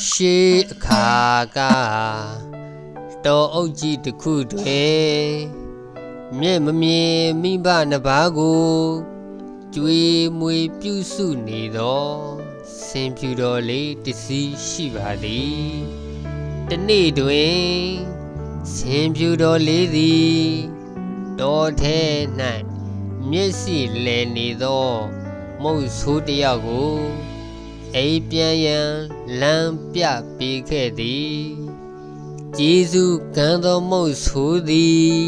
ရှေးအခါကတော်အုပ်ကြီးတစ်ခုတွင်မြဲ့မမြင်မိဘနှစ်ပါးကိုကျွေးမွေပြုစုနေသောစင်ဖြူတော်လေးတစ်စီးရှိပါသည်တနေ့တွင်စင်ဖြူတော်လေးသည်တော်ထဲ၌မျက်စိလဲနေသောမုတ်ဆိုးတစ်ယောက်ကိုအိမ်ပြန်ရန် လမ်းပြပေးခဲ့သည်ကျေးဇူးကံတော်မုတ်ဆိုသည်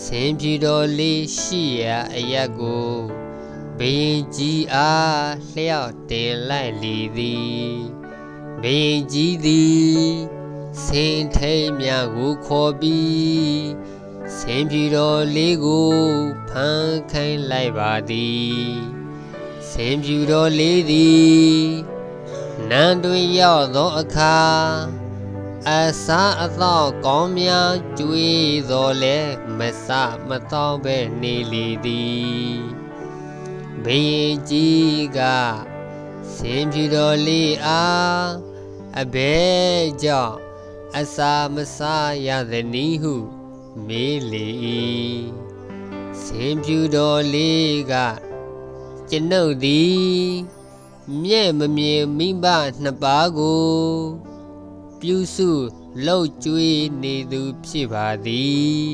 ဆင်ဖြူတော်လေးရှိရာအရက်ကိုဘယင်ကြီးအားလျှောက်တင်လိုက်လေသည်ဘယင်ကြီးသည်ဆင်ထိန်မြကိုခေါ်ပြီးဆင်ဖြူတော်လေးကိုဖန်ခိုင်းလိုက်ပါသည်စင်ဖြူတော်လေးသည် နန်းတွင်ရောက်သောအခါအစားအသောကောင်းများကျွေးတော်လဲမစမတော့ပဲနေလေသည်ဘယင်ကြီးကစင်ဖြူတော်လေးအားအဘဲကြောင့်အစာမစားရသည်နည်းဟု မေးလေ၏စင်ဖြူတော်လေးကကျွန်ုပ်သည် မြဲ့မမြင်မိဘနှစ်ပါးကိုပြုစုလှုပ်ကြွေးနေသူဖြစ်ပါသည်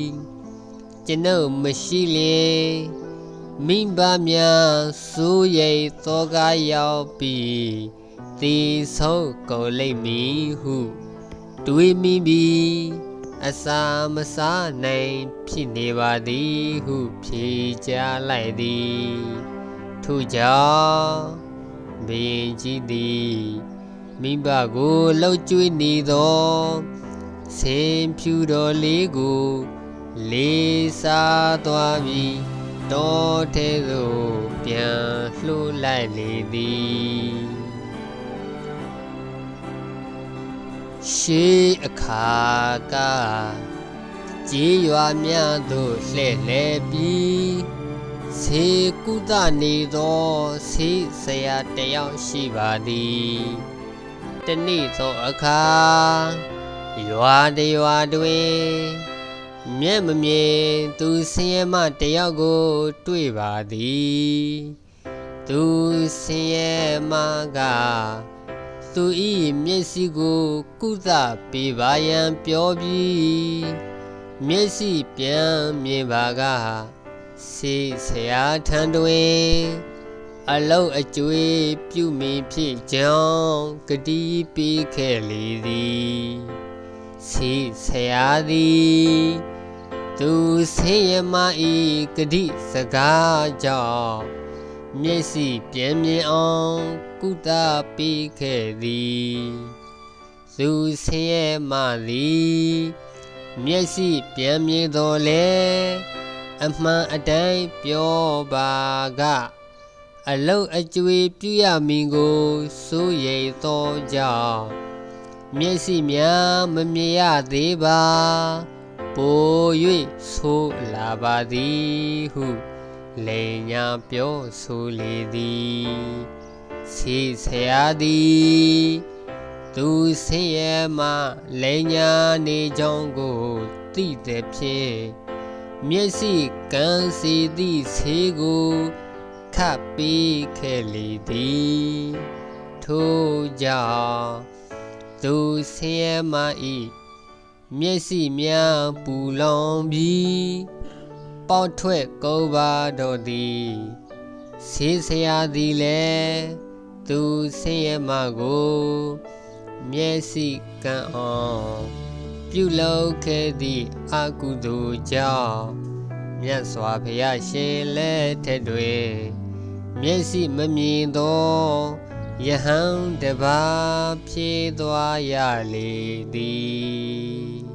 ကျွန်ုပ်မရှိလျင်မိဘများစိုးရိမ်သောကားရောက်ပြီးတည်ဆုံးကုန်လိမ့်မည်ဟုတွေးမိပြီးအစာမစားနိုင်ဖြစ်နေပါသည်ဟုဖြေကြားလိုက်သည်ထို့ကြောင့် ဘုရင်ကြီးသည်မိဘကိုလှုပ်ကြွေးနေသောဆင်ဖြူတော်လေးကိုလေးစားသွားပြီးတော်ထဲသို့ပြန်လှုပ်လိုက်လေသည်ရှေးအခါကကြေးရွာများသို့လှည့်လည်ပြီး စေကုသနေသောဆေးဆရာတယောက်ရှိပါသည်တနေ့သောအခါရွာတရွာတွင်မျက်မမြင်သူဆင်းရဲမတယောက်ကို တွေ့ပါသည်သူဆင်းရဲမကသူဤမျက်စိကို ကုသပေးပါရန်ပြောပြီးမျက်စိပြန်မြင်ပါက စေဆရာထံတွင်အလောက်အကျွေးပြုမိဖြစ်ကြောင်းဂတိပေးခဲ့လေသည်စေဆရာသည်သူဆင်းရဲမဤဂတိစကားကြောင့်မျက်စိပြင်းမြင်အောင်ကုသပေးခဲ့သည်သူဆင်းရဲမသည်မျက်စိပြင်းမြင်တော်လဲ အမှန်အတိုင်းပြောပါကအလုတ်အကျွေပြုရမည်ကိုစိုးရိမ်သောကြောင့်မျက်စိများမမြင်ရသေးပါပို၍ဆိုးလာပါသည်ဟုလိန်ညာပြောဆိုလေသည်စီဆရာသည်သူဆင်းရဲမှလိန်ညာနေကြောင်းကိုသိတဲ့ဖြင့် မျက်စိကန်းစီသည့်ဆေးကိုခတ်ပေးခဲ့လေသည်ထို့ကြောင့်သူဆင်းရဲမ၏မျက်စိများပူလောင်ပြီးပေါက်ထွက်ကုန်ပါတော့သည်ဆေးဆရာသည်လည်းသူဆင်းရဲမကိုမျက်စိကန်းအောင် ပြုလုပ်ခဲ့သည့်အကုသိုလ်ကြောင့်မြတ်စွာဘုရားရှင်လက်ထက်တွင်မျက်စိမမြင်သောယဟန်တပါးဖြေသွားရလေသည်